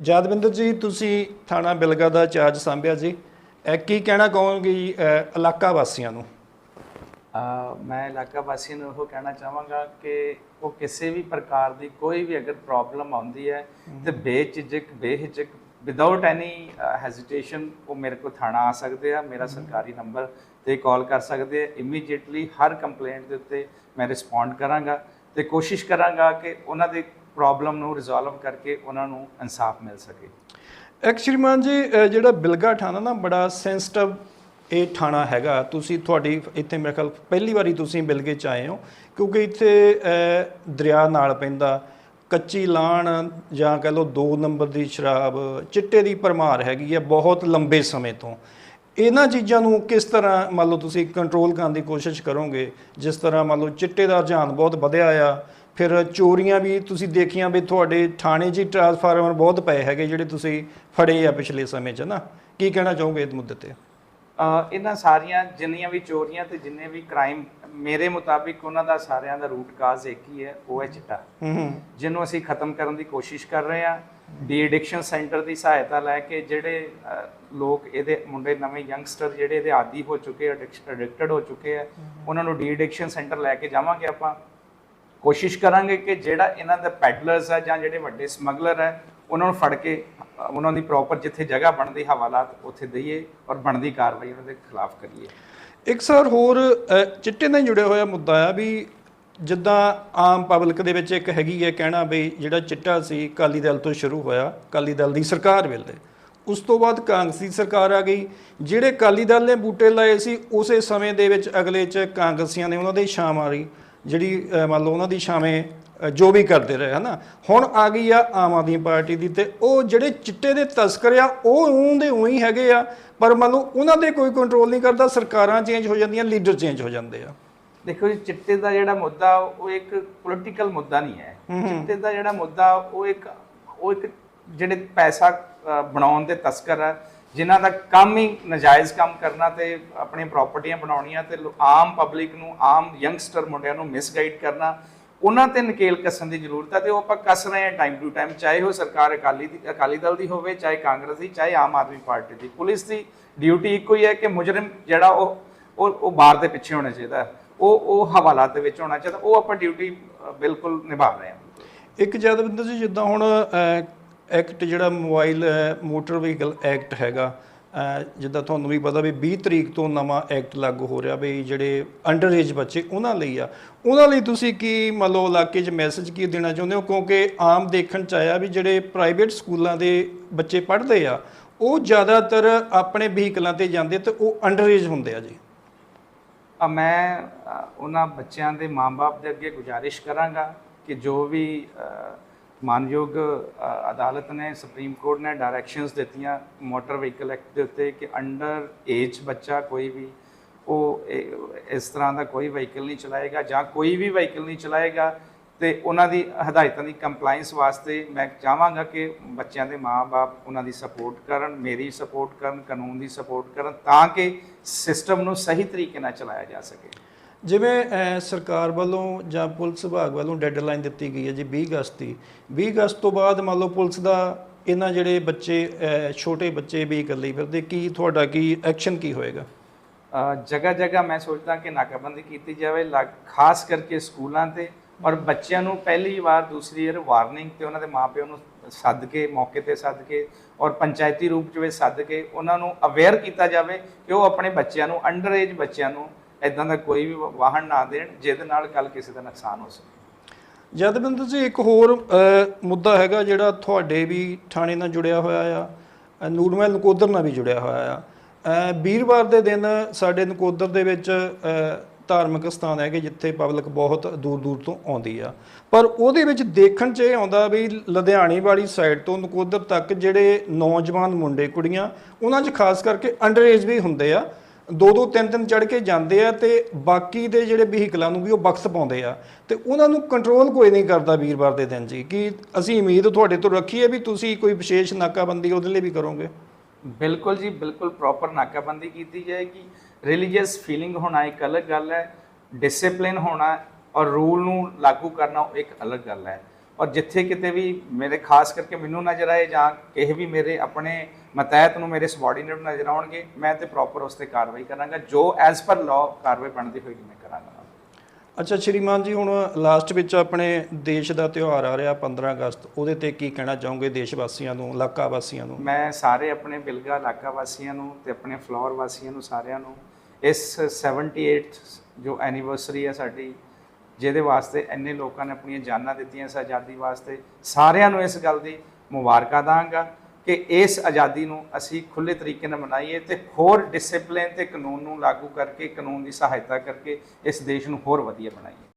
ਜਦਵਿੰਦਰ ਜੀ ਤੁਸੀਂ ਥਾਣਾ ਬਿਲਗਾ ਦਾ ਚਾਰਜ ਸੰਭਿਆ ਜੀ। ਕੀ ਕਹਿਣਾ ਕਹੋਗੇ ਜੀ, ਇਲਾਕਾ ਵਾਸੀਆਂ ਨੂੰ? ਮੈਂ ਇਲਾਕਾ ਵਾਸੀਆਂ ਨੂੰ ਉਹ ਕਹਿਣਾ ਚਾਹਾਂਗਾ ਕਿ ਉਹ ਕਿਸੇ ਵੀ ਪ੍ਰਕਾਰ ਦੀ ਕੋਈ ਵੀ ਅਗਰ ਪ੍ਰੋਬਲਮ ਆਉਂਦੀ ਹੈ ਤੇ ਬੇਝਿਜਕ ਬੇਹਿਜਕ ਵਿਦਆਊਟ ਐਨੀ ਹੈਜ਼ਿਟੇਸ਼ਨ ਉਹ ਮੇਰੇ ਕੋਲ ਥਾਣਾ ਆ ਸਕਦੇ ਆ ਮੇਰਾ ਸਰਕਾਰੀ ਨੰਬਰ ਤੇ ਕਾਲ ਕਰ ਸਕਦੇ ਆ। ਇਮੀਡੀਏਟਲੀ ਹਰ ਕੰਪਲੇਂਟ ਦੇ ਉੱਤੇ ਮੈਂ ਰਿਸਪੌਂਡ ਕਰਾਂਗਾ ਤੇ ਕੋਸ਼ਿਸ਼ ਕਰਾਂਗਾ ਕਿ ਉਹਨਾਂ ਦੀ ਪ੍ਰੋਬਲਮ ਨੂੰ ਰਿਜ਼ੋਲਵ ਕਰਕੇ ਉਹਨਾਂ ਨੂੰ ਇਨਸਾਫ ਮਿਲ ਸਕੇ। ਇੱਕ ਸ਼੍ਰੀਮਾਨ ਜੀ ਜਿਹੜਾ ਬਿਲਗਾ ਥਾਣਾ ਨਾ ਬੜਾ ਸੈਂਸਿਟਿਵ ਇਹ ਥਾਣਾ ਹੈਗਾ। ਤੁਸੀਂ ਤੁਹਾਡੀ ਇੱਥੇ ਮੇਰੇ ਖਿਆਲ ਪਹਿਲੀ ਵਾਰੀ ਤੁਸੀਂ ਬਿਲਗੇ ਚ ਆਏ ਹੋ, ਕਿਉਂਕਿ ਇੱਥੇ ਦਰਿਆ ਨਾਲ ਪੈਂਦਾ, ਕੱਚੀ ਲਾਣ ਜਾਂ ਕਹ ਲਓ 2 ਨੰਬਰ ਦੀ ਸ਼ਰਾਬ, ਚਿੱਟੇ ਦੀ ਪਰਮਾਰ ਹੈਗੀ ਹੈ ਬਹੁਤ ਲੰਬੇ ਸਮੇਂ ਤੋਂ। ਇਹਨਾਂ ਚੀਜ਼ਾਂ ਨੂੰ ਕਿਸ ਤਰ੍ਹਾਂ ਮੰਨ ਲਓ ਤੁਸੀਂ ਕੰਟਰੋਲ ਕਰਨ ਦੀ ਕੋਸ਼ਿਸ਼ ਕਰੋਗੇ, ਜਿਸ ਤਰ੍ਹਾਂ ਮੰਨ ਲਓ ਚਿੱਟੇ ਦਾ ਰੁਝਾਨ ਬਹੁਤ ਵਧਿਆ ਆ ਫਿਰ ਚੋਰੀਆਂ ਵੀ ਤੁਸੀਂ ਦੇਖੀਆਂ ਵੀ ਤੁਹਾਡੇ ਥਾਣੇ 'ਚ ਟਰਾਂਸਫਾਰਮਰ ਬਹੁਤ ਪਏ ਹੈਗੇ ਜਿਹੜੇ ਤੁਸੀਂ ਫੜੇ ਆ ਪਿਛਲੇ ਸਮੇਂ 'ਚ ਨਾ। ਕੀ ਕਹਿਣਾ ਚਾਹੋਗੇ ਇਸ ਮੁੱਦੇ ਤੇ? ਇਹਨਾਂ ਸਾਰੀਆਂ ਜਿੰਨੀਆਂ ਵੀ ਚੋਰੀਆਂ ਤੇ ਜਿੰਨੇ ਵੀ ਕ੍ਰਾਈਮ ਮੇਰੇ ਮੁਤਾਬਿਕ ਉਹਨਾਂ ਦਾ ਸਾਰਿਆਂ ਦਾ ਰੂਟ ਕਾਜ਼ ਇੱਕ ਹੀ ਹੈ ਉਹ ਹੈ ਚਿੱਟਾ। ਜਿਹਨੂੰ ਅਸੀਂ ਖਤਮ ਕਰਨ ਦੀ ਕੋਸ਼ਿਸ਼ ਕਰ ਰਹੇ ਹਾਂ ਡੀ ਐਡਿਕਸ਼ਨ ਸੈਂਟਰ ਦੀ ਸਹਾਇਤਾ ਲੈ ਕੇ ਜਿਹੜੇ ਲੋਕ ਇਹਦੇ ਮੁੰਡੇ ਨਵੇਂ ਯੰਗਸਟਰ ਜਿਹੜੇ ਇਹਦੇ ਆਦੀ ਹੋ ਚੁੱਕੇ ਐਡਿਕਟਡ ਹੋ ਚੁੱਕੇ ਆ ਉਹਨਾਂ ਨੂੰ ਡੀ ਐਡਿਕਸ਼ਨ ਸੈਂਟਰ ਲੈ ਕੇ ਜਾਵਾਂਗੇ ਆਪਾਂ। ਕੋਸ਼ਿਸ਼ ਕਰਾਂਗੇ ਕਿ ਜਿਹੜਾ ਇਹਨਾਂ ਦੇ ਪੈਡਲਰਸ ਆ ਜਾਂ ਜਿਹੜੇ ਵੱਡੇ ਸਮਗਲਰ ਹੈ ਉਹਨਾਂ ਨੂੰ ਫੜ ਕੇ ਉਹਨਾਂ ਦੀ ਪ੍ਰੋਪਰ ਜਿੱਥੇ ਜਗ੍ਹਾ ਬਣਦੀ ਹਵਾਲਾਤ, ਉੱਥੇ ਦਈਏ ਔਰ ਬਣਦੀ ਕਾਰਵਾਈ ਉਹਨਾਂ ਦੇ ਖਿਲਾਫ ਕਰੀਏ। ਇੱਕ ਸਰ ਹੋਰ ਚਿੱਟੇ ਨਾਲ ਜੁੜਿਆ ਹੋਇਆ ਮੁੱਦਾ ਆ ਵੀ ਜਿੱਦਾਂ ਆਮ ਪਬਲਿਕ ਦੇ ਵਿੱਚ ਇੱਕ ਹੈਗੀ ਹੈ ਕਹਿਣਾ ਵੀ ਜਿਹੜਾ ਚਿੱਟਾ ਸੀ ਅਕਾਲੀ ਦਲ ਤੋਂ ਸ਼ੁਰੂ ਹੋਇਆ, ਅਕਾਲੀ ਦਲ ਦੀ ਸਰਕਾਰ ਵੇਲੇ। ਉਸ ਤੋਂ ਬਾਅਦ ਕਾਂਗਰਸ ਦੀ ਸਰਕਾਰ ਆ ਗਈ। ਜਿਹੜੇ ਅਕਾਲੀ ਦਲ ਨੇ ਬੂਟੇ ਲਾਏ ਸੀ, ਉਸੇ ਸਮੇਂ ਦੇ ਵਿੱਚ ਅਗਲੇ ਚ ਕਾਂਗਰਸੀਆਂ ਨੇ ਉਹਨਾਂ ਦੇ ਛਾਂ ਮਾਰੀ। ਜਿਹੜੀ ਮੰਨ ਲਓ ਉਹਨਾਂ ਦੀ ਛਾਵੇਂ ਜੋ ਵੀ ਕਰਦੇ ਰਹੇ ਹਨਾ? ਹੁਣ ਆ ਗਈ ਆ ਆਮ ਆਦਮੀ ਪਾਰਟੀ ਦੀ ਤੇ ਉਹ ਜਿਹੜੇ ਚਿੱਟੇ ਦੇ ਤਸਕਰ ਆ ਉਹ ਉਹਦੇ ਉਹੀ ਹੈਗੇ ਆ ਪਰ ਮੰਨ ਲਓ ਉਹਨਾਂ ਦੇ ਕੋਈ ਕੰਟਰੋਲ ਨਹੀਂ ਕਰਦਾ ਸਰਕਾਰਾਂ ਚੇਂਜ ਹੋ ਜਾਂਦੀਆਂ ਲੀਡਰ ਚੇਂਜ ਹੋ ਜਾਂਦੇ ਆ। ਦੇਖੋ ਜੀ ਚਿੱਟੇ ਦਾ ਜਿਹੜਾ ਮੁੱਦਾ ਉਹ ਇੱਕ ਪੋਲੀਟੀਕਲ ਮੁੱਦਾ ਨਹੀਂ ਹੈ। ਚਿੱਟੇ ਦਾ ਜਿਹੜਾ ਮੁੱਦਾ ਉਹ ਇੱਕ ਉਹ ਇੱਕ ਜਿਹੜੇ ਪੈਸਾ ਬਣਾਉਣ ਦੇ ਤਸਕਰ ਹੈ ਜਿਨ੍ਹਾਂ ਦਾ ਕੰਮ ਹੀ ਨਜਾਇਜ਼ ਕੰਮ ਕਰਨਾ ਤੇ ਆਪਣੀਆਂ ਪ੍ਰਾਪਰਟੀਆਂ ਬਣਾਉਣੀਆਂ ਤੇ ਆਮ ਪਬਲਿਕ ਨੂੰ, ਆਮ ਯੰਗਸਟਰ ਮੁੰਡਿਆਂ ਨੂੰ ਮਿਸਗਾਈਡ ਕਰਨਾ, ਉਹਨਾਂ ਤੇ ਨਕੇਲ ਕੱਸਣ ਦੀ ਜ਼ਰੂਰਤ ਹੈ ਤੇ ਉਹ ਆਪਾਂ ਕੱਸ ਰਹੇ ਹਾਂ ਟਾਈਮ ਟੂ ਟਾਈਮ ਚਾਹੇ ਉਹ ਸਰਕਾਰ ਅਕਾਲੀ ਦੀ, ਅਕਾਲੀ ਦਲ ਦੀ ਹੋਵੇ, ਚਾਹੇ ਕਾਂਗਰਸ ਦੀ, ਚਾਹੇ ਆਮ ਆਦਮੀ ਪਾਰਟੀ ਦੀ। ਪੁਲਿਸ ਦੀ ਡਿਊਟੀ ਇੱਕੋ ਹੀ ਹੈ ਕਿ ਮੁਜਰਮ ਜਿਹੜਾ ਉਹ ਉਹ ਬਾਹਰ ਦੇ ਪਿੱਛੇ ਹੋਣਾ ਚਾਹੀਦਾ। ਉਹ ਉਹ ਹਵਾਲਾਤ ਦੇ ਵਿੱਚ ਹੋਣਾ ਚਾਹੀਦਾ। ਉਹ ਆਪਾਂ ਡਿਊਟੀ ਬਿਲਕੁਲ ਨਿਭਾ ਰਹੇ ਹਾਂ। ਇੱਕ ਜਦਵਿੰਦਰ ਜੀ, ਜਿੱਦਾਂ ਹੁਣ ਐਕਟ ਜਿਹੜਾ ਮੋਬਾਈਲ ਮੋਟਰ ਵਹੀਕਲ ਐਕਟ ਹੈਗਾ ਜਿੱਦਾਂ ਤੁਹਾਨੂੰ ਵੀ ਪਤਾ ਵੀ 20 ਤਰੀਕ ਤੋਂ ਨਵਾਂ ਐਕਟ ਲਾਗੂ ਹੋ ਰਿਹਾ ਵੀ ਜਿਹੜੇ ਅੰਡਰ ਏਜ ਬੱਚੇ ਉਹਨਾਂ ਲਈ ਆ। ਉਹਨਾਂ ਲਈ ਤੁਸੀਂ ਕੀ ਮੰਨ ਲਓ ਇਲਾਕੇ 'ਚ ਮੈਸੇਜ ਕੀ ਦੇਣਾ ਚਾਹੁੰਦੇ ਹੋ? ਕਿਉਂਕਿ ਆਮ ਦੇਖਣ 'ਚ ਆਇਆ ਵੀ ਜਿਹੜੇ ਪ੍ਰਾਈਵੇਟ ਸਕੂਲਾਂ ਦੇ ਬੱਚੇ ਪੜ੍ਹਦੇ ਆ, ਉਹ ਜ਼ਿਆਦਾਤਰ ਆਪਣੇ ਵਹੀਕਲਾਂ ਤੇ ਜਾਂਦੇ ਤੇ ਉਹ ਅੰਡਰ ਏਜ ਹੁੰਦੇ ਆ ਜੀ। ਆ ਮੈਂ ਉਹਨਾਂ ਬੱਚਿਆਂ ਦੇ ਮਾਪੇ ਦੇ ਅੱਗੇ ਗੁਜ਼ਾਰਿਸ਼ ਕਰਾਂਗਾ ਕਿ ਜੋ ਵੀ ਮਾਨਯੋਗ ਅਦਾਲਤ ਨੇ ਸੁਪਰੀਮ ਕੋਰਟ ਨੇ ਡਾਇਰੈਕਸ਼ਨਸ ਦਿੱਤੀਆਂ ਮੋਟਰ ਵਹੀਕਲ ਐਕਟ ਦੇ ਉੱਤੇ ਕਿ ਅੰਡਰ ਏਜ ਬੱਚਾ ਕੋਈ ਵੀ ਉਹ ਇਸ ਤਰ੍ਹਾਂ ਦਾ ਕੋਈ ਵਹੀਕਲ ਨਹੀਂ ਚਲਾਏਗਾ ਜਾਂ ਕੋਈ ਵੀ ਵਹੀਕਲ ਨਹੀਂ ਚਲਾਏਗਾ ਤੇ ਉਹਨਾਂ ਦੀ ਹਦਾਇਤਾਂ ਦੀ ਕੰਪਲਾਈਂਸ ਵਾਸਤੇ ਮੈਂ ਚਾਹਾਂਗਾ ਕਿ ਬੱਚਿਆਂ ਦੇ ਮਾਪੇ ਉਹਨਾਂ ਦੀ ਸਪੋਰਟ ਕਰਨ, ਮੇਰੀ ਸਪੋਰਟ ਕਰਨ, ਕਾਨੂੰਨ ਦੀ ਸਪੋਰਟ ਕਰਨ ਤਾਂ ਕਿ ਸਿਸਟਮ ਨੂੰ ਸਹੀ ਤਰੀਕੇ ਨਾਲ ਚਲਾਇਆ ਜਾ ਸਕੇ। ਜਿਵੇਂ ਸਰਕਾਰ ਵੱਲੋਂ ਜਾਂ ਪੁਲਿਸ ਵਿਭਾਗ ਵੱਲੋਂ ਡੈਡਲਾਈਨ ਦਿੱਤੀ ਗਈ ਹੈ ਜੀ 20 ਅਗਸਤ ਦੀ। 20 ਅਗਸਤ ਤੋਂ ਬਾਅਦ ਮੰਨ ਲਓ ਪੁਲਿਸ ਦਾ ਇਹਨਾਂ ਜਿਹੜੇ ਬੱਚੇ ਛੋਟੇ ਬੱਚੇ ਵੀ ਇਕੱਲੇ ਫਿਰਦੇ, ਕੀ ਤੁਹਾਡਾ ਕੀ ਐਕਸ਼ਨ ਕੀ ਹੋਏਗਾ? ਜਗ੍ਹਾ ਜਗ੍ਹਾ ਮੈਂ ਸੋਚਦਾ ਕਿ ਨਾਕਾਬੰਦੀ ਕੀਤੀ ਜਾਵੇ ਲਾ- ਖਾਸ ਕਰਕੇ ਸਕੂਲਾਂ ਤੇ, ਔਰ ਬੱਚਿਆਂ ਨੂੰ ਪਹਿਲੀ ਵਾਰ, ਦੂਸਰੀ ਵਾਰ ਵਾਰਨਿੰਗ ਤੇ ਉਹਨਾਂ ਦੇ ਮਾਪਿਆਂ ਨੂੰ ਸੱਦ ਕੇ, ਮੌਕੇ ਤੇ ਸੱਦ ਕੇ, ਔਰ ਪੰਚਾਇਤੀ ਰੂਪ ਚ ਵੀ ਸੱਦ ਕੇ ਉਹਨਾਂ ਨੂੰ ਅਵੇਅਰ ਕੀਤਾ ਜਾਵੇ ਕਿ ਉਹ ਆਪਣੇ ਬੱਚਿਆਂ ਨੂੰ ਅੰਡਰ ਏਜ ਬੱਚਿਆਂ ਨੂੰ ਇਦਾਂ ਦਾ ਕੋਈ ਵੀ ਵਾਹਨ ਨਾ ਦੇਣ, ਜਿਹਦੇ ਨਾਲ ਕੱਲ ਕਿਸੇ ਦਾ ਨੁਕਸਾਨ ਹੋ ਸਕੇ। ਜਦਵਿੰਦਰ ਜੀ, ਇੱਕ ਹੋਰ ਮੁੱਦਾ ਹੈਗਾ ਜਿਹੜਾ ਤੁਹਾਡੇ ਵੀ ਥਾਣੇ ਨਾਲ ਜੁੜਿਆ ਹੋਇਆ ਆ ਨੂਰਮਹਿਲ ਨਕੋਦਰ ਨਾਲ ਵੀ ਜੁੜਿਆ ਹੋਇਆ ਆ। ਵੀਰਵਾਰ ਦੇ ਦਿਨ ਸਾਡੇ ਨਕੋਦਰ ਦੇ ਵਿੱਚ ਧਾਰਮਿਕ ਸਥਾਨ ਹੈਗੇ ਜਿੱਥੇ ਪਬਲਿਕ ਬਹੁਤ ਦੂਰ ਦੂਰ ਤੋਂ ਆਉਂਦੀ ਆ। ਪਰ ਉਹਦੇ ਵਿੱਚ ਦੇਖਣ 'ਚ ਇਹ ਆਉਂਦਾ ਵੀ ਲੁਧਿਆਣੇ ਵਾਲੀ ਸਾਈਡ ਤੋਂ ਨਕੋਦਰ ਤੱਕ ਜਿਹੜੇ ਨੌਜਵਾਨ ਮੁੰਡੇ, ਕੁੜੀਆਂ, ਉਹਨਾਂ 'ਚ ਖਾਸ ਕਰਕੇ ਅੰਡਰ ਏਜ ਵੀ ਹੁੰਦੇ ਆ। ਦੋ ਦੋ ਤਿੰਨ ਤਿੰਨ ਚੜ ਕੇ ਜਾਂਦੇ ਆ ਤੇ ਬਾਕੀ ਦੇ ਜਿਹੜੇ ਵਹੀਕਲਾਂ ਨੂੰ ਵੀ ਉਹ ਬਖਸ਼ ਪਾਉਂਦੇ ਆ। ਤੇ ਉਹਨਾਂ ਨੂੰ ਕੰਟਰੋਲ ਕੋਈ ਨਹੀਂ ਕਰਦਾ ਵੀਰਵਾਰ ਦੇ ਦਿਨ ਜੀ, ਕਿ ਅਸੀਂ ਉਮੀਦ ਤੁਹਾਡੇ ਤੋਂ ਰੱਖੀ ਹੈ ਵੀ ਤੁਸੀਂ ਕੋਈ ਵਿਸ਼ੇਸ਼ ਨਾਕਾਬੰਦੀ ਉਹਦੇ ਲਈ ਵੀ ਕਰੋਗੇ। ਬਿਲਕੁਲ ਜੀ, ਬਿਲਕੁਲ ਪ੍ਰੋਪਰ ਨਾਕਾਬੰਦੀ ਕੀਤੀ ਜਾਏਗੀ। ਰਿਲੀਜੀਅਸ ਫੀਲਿੰਗ ਹੋਣਾ ਇੱਕ ਅਲੱਗ ਗੱਲ ਹੈ ਡਿਸਪਲਿਨ ਹੋਣਾ ਔਰ ਰੂਲ ਨੂੰ ਲਾਗੂ ਕਰਨਾ ਉਹ ਇੱਕ ਅਲੱਗ ਗੱਲ ਹੈ। ਔਰ ਜਿੱਥੇ ਕਿਤੇ ਵੀ ਮੇਰੇ ਖਾਸ ਕਰਕੇ ਮੈਨੂੰ ਨਜ਼ਰ ਆਏ ਜਾਂ ਕਿਸੇ ਵੀ ਮੇਰੇ ਆਪਣੇ ਮਤਹਿਤ ਨੂੰ ਮੇਰੇ ਸਬਆਰਡੀਨੇਟ ਨਜ਼ਰ ਆਉਣਗੇ ਮੈਂ ਤੇ ਪ੍ਰੋਪਰ ਉਸ ਤੇ ਕਾਰਵਾਈ ਕਰਾਂਗਾ ਜੋ ਐਜ਼ ਪਰ ਲਾਅ ਕਾਰਵਾਈ ਬਣਦੀ ਹੋਏਗੀ ਮੈਂ ਕਰਾਂਗਾ। ਅੱਛਾ ਸ਼੍ਰੀਮਾਨ ਜੀ ਹੁਣ ਲਾਸਟ ਵਿੱਚ ਆਪਣੇ ਦੇਸ਼ ਦਾ ਤਿਉਹਾਰ ਆ ਰਿਹਾ 15 ਅਗਸਤ ਉਹਦੇ ਤੇ ਕੀ ਕਹਿਣਾ ਚਾਹੋਗੇ ਦੇਸ਼ ਵਾਸੀਆਂ ਨੂੰ ਇਲਾਕਾ ਵਾਸੀਆਂ ਨੂੰ? ਮੈਂ ਸਾਰੇ ਆਪਣੇ ਬਿਲਗਾ ਇਲਾਕਾ ਵਾਸੀਆਂ ਨੂੰ ਤੇ ਆਪਣੇ ਫਲੋਰ ਵਾਸੀਆਂ ਨੂੰ ਸਾਰਿਆਂ ਨੂੰ ਇਸ 78th ਜੋ ਐਨੀਵਰਸਰੀ ਹੈ ਸਾਡੀ ਜਿਹਦੇ ਵਾਸਤੇ ਇੰਨੇ ਲੋਕਾਂ ਨੇ ਆਪਣੀਆਂ ਜਾਨਾਂ ਦਿੱਤੀਆਂ ਇਸ ਆਜ਼ਾਦੀ ਵਾਸਤੇ। ਸਾਰਿਆਂ ਨੂੰ ਇਸ ਗੱਲ ਦੀ ਮੁਬਾਰਕਾਂ ਦਾਂਗਾ ਕਿ ਇਸ ਆਜ਼ਾਦੀ ਨੂੰ ਅਸੀਂ ਖੁੱਲੇ ਤਰੀਕੇ ਨਾਲ ਮਨਾਈਏ ਤੇ ਹੋਰ ਡਿਸਪਲਿਨ ਤੇ ਕਾਨੂੰਨ ਨੂੰ ਲਾਗੂ ਕਰਕੇ, ਕਾਨੂੰਨ ਦੀ ਸਹਾਇਤਾ ਕਰਕੇ ਇਸ ਦੇਸ਼ ਨੂੰ ਹੋਰ ਵਧੀਆ ਬਣਾਈਏ।